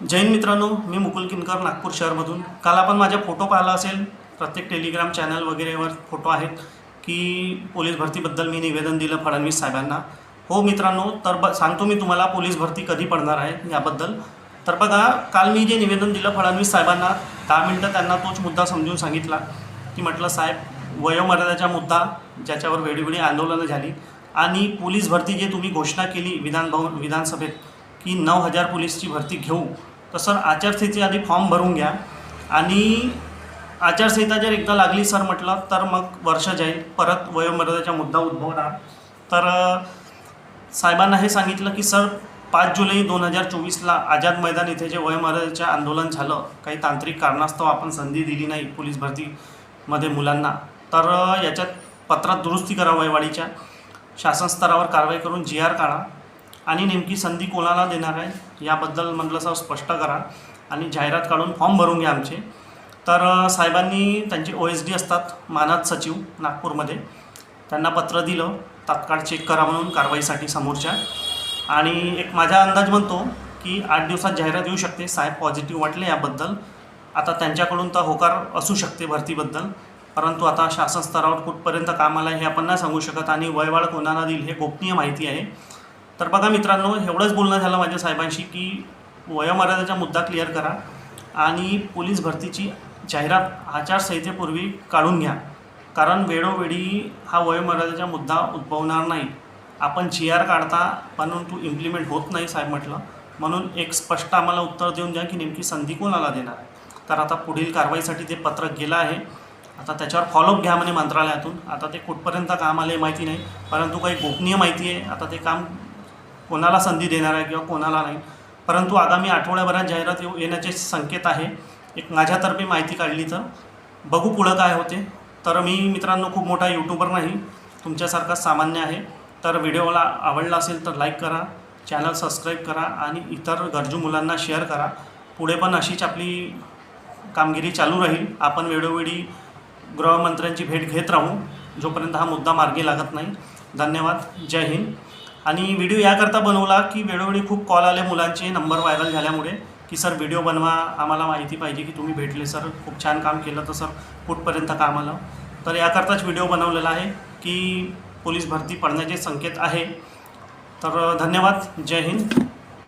जैन मित्रांनो मी मुकुल किनकर नागपूर शहरमधून. काल आपण माझ्या फोटो पाहिला असेल प्रत्येक टेलिग्राम चॅनल वगैरेवर फोटो आहेत की पोलीस भरतीबद्दल मी निवेदन दिलं फडणवीस साहेबांना. हो मित्रांनो तर ब सांगतो मी तुम्हाला पोलीस भरती कधी पडणार आहे याबद्दल. तर बघा काल मी जे निवेदन दिलं फडणवीस साहेबांना दहा मिनटं त्यांना तोच मुद्दा समजून सांगितला की म्हटलं साहेब वयोमर्यादाचा मुद्दा ज्याच्यावर वेळोवेळी आंदोलनं झाली आणि पोलीस भरती जे तुम्ही घोषणा केली विधानभवन विधानसभेत की नऊ हजार पोलीसची भरती घेऊ तर सर आचारसंहितेचे आधी फॉर्म भरून घ्या. आणि आचारसंहिता जर एकदा लागली सर म्हटलं तर मग वर्ष जाईल. परत वयोमर्यादेचा मुद्दा उद्भवणार. तर साहेबांना हे सांगितलं की सर पाच जुलै दोन हजार चोवीसला आझाद मैदान इथे जे वयोमर्यादेचे आंदोलन झालं काही तांत्रिक कारणास्तव आपण संधी दिली नाही पोलीस भरतीमध्ये मुलांना. तर याच्यात पत्रात दुरुस्ती करा वयवाडीच्या शासन स्तरावर कारवाई करून जी आर काढा. आणि नेमकी संधी कोणाला देणार आहे याबद्दल म्हटलं सर स्पष्ट करा. आणि जाहिरात काढून फॉर्म भरून घ्या आमचे. तर साहेबांनी त्यांचे ओ एस डी असतात मानद सचिव नागपूरमध्ये. त्यांना पत्र दिलं तात्काळ चेक करा म्हणून कारवाईसाठी समोरच्या. आणि एक माझा अंदाज म्हणतो की आठ दिवसात जाहिरात येऊ शकते साहेब पॉझिटिव्ह वाटले याबद्दल. आता त्यांच्याकडून तर होकार असू शकते भरतीबद्दल. परंतु आता शासन स्तरावर कुठपर्यंत काम आलं हे आपण नाही सांगू शकत आणि वयवाढ कोणाला देईल हे गोपनीय माहिती आहे. तर बघा मित्रांनो एवढंच बोलणं झालं माझ्या साहेबांशी की वयोमर्यादेचा मुद्दा क्लिअर करा आणि पोलीस भरतीची जाहिरात आचारसंहितेपूर्वी काढून घ्या. कारण वेळोवेळी हा वयोमर्यादेचा मुद्दा उद्भवणार नाही. आपण जी आर काढता परंतु इम्प्लिमेंट होत नाही साहेब म्हटलं. म्हणून एक स्पष्ट आम्हाला उत्तर देऊन द्या की नेमकी संधी कोणाला देणार? तर आता पुढील कारवाईसाठी ते पत्रक गेलं आहे. आता त्याच्यावर फॉलोअप घ्या म्हणे मंत्रालयातून. आता ते कुठपर्यंत काम आले माहिती नाही. परंतु काही गोपनीय माहिती आहे. आता ते काम कोणाला संधी देणार आहे किंवा कोणाला नाही. परंतु आगामी आठवड्याभरात जाहिरात येऊ येण्याचे संकेत आहे. एक माझ्यातर्फे माहिती काढली तर. बघू पुढं काय होते. तर मी मित्रांनो खूप मोठा यूट्यूबर नाही. तुमच्यासारखा सामान्य आहे. तर व्हिडिओला आवडला असेल तर लाईक करा. चॅनल सबस्क्राईब करा आणि इतर गरजू मुलांना शेअर करा. पुढे पण अशीच आपली कामगिरी चालू राहील. आपण वेळोवेळी गृहमंत्र्यांची भेट घेत राहू. जोपर्यंत हा मुद्दा मार्गी लागत नाही. धन्यवाद. जय हिंद. आणि व्हिडिओ याकरता बनवला की वेळोवेळी खूप कॉल आले मुलांचे नंबर व्हायरल झाल्यामुळे की सर व्हिडिओ बनवा आम्हाला माहिती पाहिजे की तुम्ही भेटले सर खूप छान काम केलं तर सर कुठपर्यंत काम आलं तर याकरताच व्हिडिओ बनवलेला आहे की पोलीस भरती पडण्याचे संकेत आहे. तर धन्यवाद. जय हिंद.